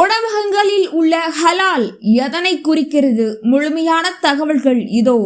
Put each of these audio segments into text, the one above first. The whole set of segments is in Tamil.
உணவகங்களில் உள்ள ஹலால் எதனை குறிக்கிறது? முழுமையான தகவல்கள் இதோ.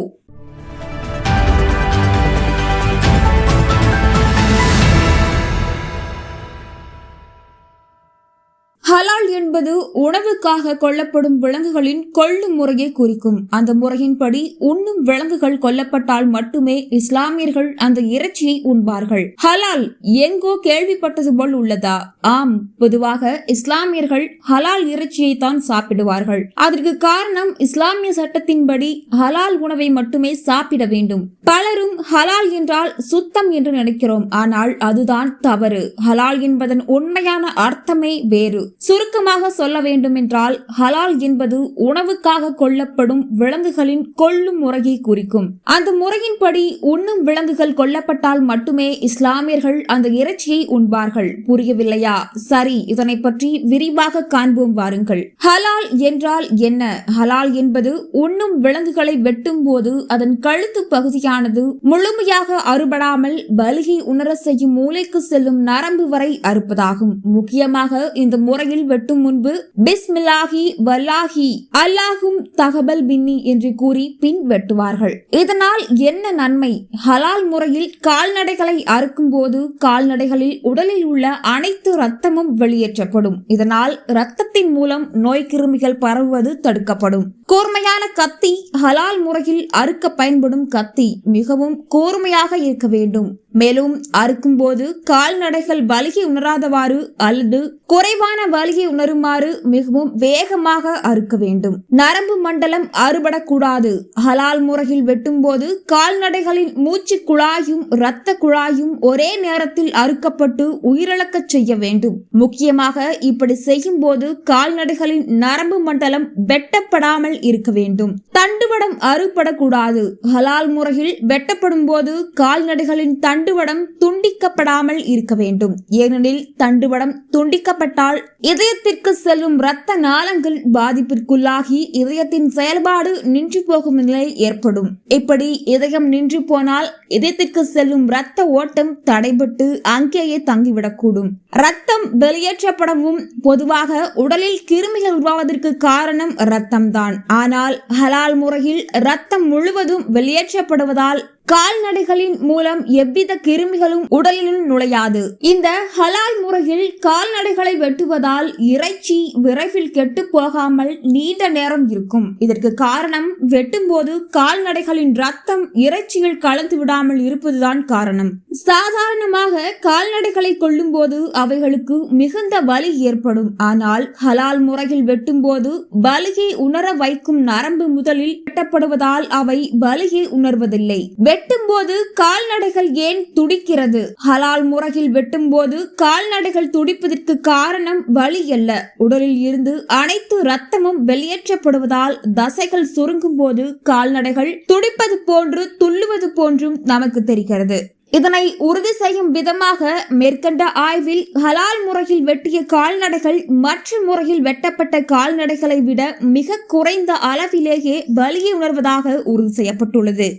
என்பது உணவுக்காக கொல்லப்படும் விலங்குகளின் கொள்ளும் முறையை குறிக்கும். அந்த முறையின்படி உண்ணும் விலங்குகள் கொல்லப்பட்டால் மட்டுமே இஸ்லாமியர்கள் அந்த இறைச்சியை உண்பார்கள். ஹலால் எங்கோ கேள்விப்பட்டது போல் உள்ளதா? ஆம் பொதுவாக இஸ்லாமியர்கள் ஹலால் இறைச்சியை தான் சாப்பிடுவார்கள். அதற்கு காரணம் இஸ்லாமிய சட்டத்தின்படி ஹலால் உணவை மட்டுமே சாப்பிட வேண்டும். பலரும் ஹலால் என்றால் சுத்தம் என்று நினைக்கிறோம். ஆனால் அதுதான் தவறு. ஹலால் என்பதன் உண்மையான அர்த்தமே வேறு. சுருக்கமாக சொல்ல வேண்டுமென்றால் ஹலால் என்பது உணவுக்காக கொல்லப்படும் விலங்குகளின் கொல்லும் முறையை குறிக்கும். அந்த முறையின்படி உண்ணும் விலங்குகள் கொல்லப்பட்டால் மட்டுமே இஸ்லாமியர்கள் அந்த இறைச்சியை உண்பார்கள். புரியவில்லையா? சரி இதனை பற்றி விரிவாக காண்போம் வாருங்கள். ஹலால் என்றால் என்ன? ஹலால் என்பது உண்ணும் விலங்குகளை வெட்டும் போது அதன் கழுத்து பகுதியானது முழுமையாக அறுபடாமல் பலிகை உணர செய்யும் மூளைக்கு செல்லும் நரம்பு வரை அறுப்பதாகும். முக்கியமாக இந்த முறையில் வெட்டும் முன்பு பிஸ்மில்லாஹி வல்லாஹி அல்லாஹும் தகபல் பின்னி என்று கூறி பின் வெட்டுவார்கள் இதனால் என்ன நன்மை? ஹலால் முறையில் கால்நடைகளை அறுக்கும் போது கால்நடைகளில் உடலில் உள்ள அனைத்து ரத்தமும் வெளியேற்றப்படும். இதனால் ரத்தத்தின் மூலம் நோய் கிருமிகள் பரவுவது தடுக்கப்படும். கூர்மையான கத்தி ஹலால் முறையில் அறுக்க பயன்படும் கத்தி மிகவும் கூர்மையாக இருக்க வேண்டும். மேலும் அறுக்கும் போது கால்நடைகள் வலிகை உணராதவாறு அல்லது குறைவான வலிகை உணருமாறு மிகவும் வேகமாக அறுக்க வேண்டும். நரம்பு மண்டலம் அறுபடக்கூடாது. ஹலால் முறையில் வெட்டும்போது கால்நடைகளின் மூச்சு குழாயும் இரத்த குழாயும் ஒரே நேரத்தில் அறுக்கப்பட்டு உயிரிழக்கச் செய்ய வேண்டும். முக்கியமாக இப்படி செய்யும் போது கால்நடைகளின் நரம்பு மண்டலம் வெட்டப்படாமல் இருக்க வேண்டும். தண்டுவடம் அறுபடக்கூடாது. ஹலால் முறையில் வெட்டப்படும் போது கால்நடைகளின் தண்டுவடம் துண்டிக்கப்படாமல் இருக்க வேண்டும். ஏனெனில் தண்டுவடம் துண்டிக்கப்பட்டால் இதயத்திற்கு செல்லும் இரத்த நாளங்கள் பாதிப்பிற்குள்ளாகி இதயத்தின் செயல்பாடு நின்று போகும் நிலை ஏற்படும். இப்படி இதயம் நின்று போனால் இதயத்திற்கு செல்லும் இரத்த ஓட்டம் தடைபட்டு அங்கேயே தங்கிவிடக்கூடும். ரத்தம் வெளியேற்றப்படவும் பொதுவாக உடலில் கிருமிகள் உருவாவதற்கு காரணம் ரத்தம்தான் ஆனால் ஹலால் முறையில் ரத்தம் முழுவதும் வெளியேற்றப்படுவதால் கால்நடைகளின் மூலம் எவ்வித கிருமிகளும் உடலில் நுழையாது. இந்த ஹலால் முறையில் கால்நடைகளை வெட்டுவதால் இறைச்சி விரைவில் கெட்டு போகாமல் நீண்ட நேரம் இருக்கும். இதற்கு காரணம் வெட்டும்போது கால்நடைகளின் ரத்தம் இறைச்சியில் கலந்து விடாமல் இருப்பதுதான் காரணம். சாதாரணமாக கால்நடைகளை கொள்ளும்போது அவைகளுக்கு மிகுந்த வலி ஏற்படும். ஆனால் ஹலால் முறையில் வெட்டும்போது வலியை உணர வைக்கும் நரம்பு முதலில் வெட்டப்படுவதால் அவை வலியை உணர்வதில்லை. வெட்டும்போது கால்நடைகள் ஏன் துடிக்கிறது? ஹலால் முறையில் வெட்டும்போது கால்நடைகள் துடிப்பதற்கு காரணம் வலி அல்ல. உடலில் இருந்து அனைத்து ரத்தமும் வெளியேற்றப்படுவதால் தசைகள் சுருங்கும் போது கால்நடைகள் துடிப்பது போன்று துள்ளுவது போன்றும் நமக்கு தெரிகிறது. இதனை உறுதி செய்யும் விதமாக மேற்கண்ட ஆய்வில் ஹலால் முறையில் வெட்டிய கால்நடைகள் மற்ற முறையில் வெட்டப்பட்ட கால்நடைகளை விட மிக குறைந்த அளவிலேயே வலியை உணர்வதாக உறுதி செய்யப்பட்டுள்ளது.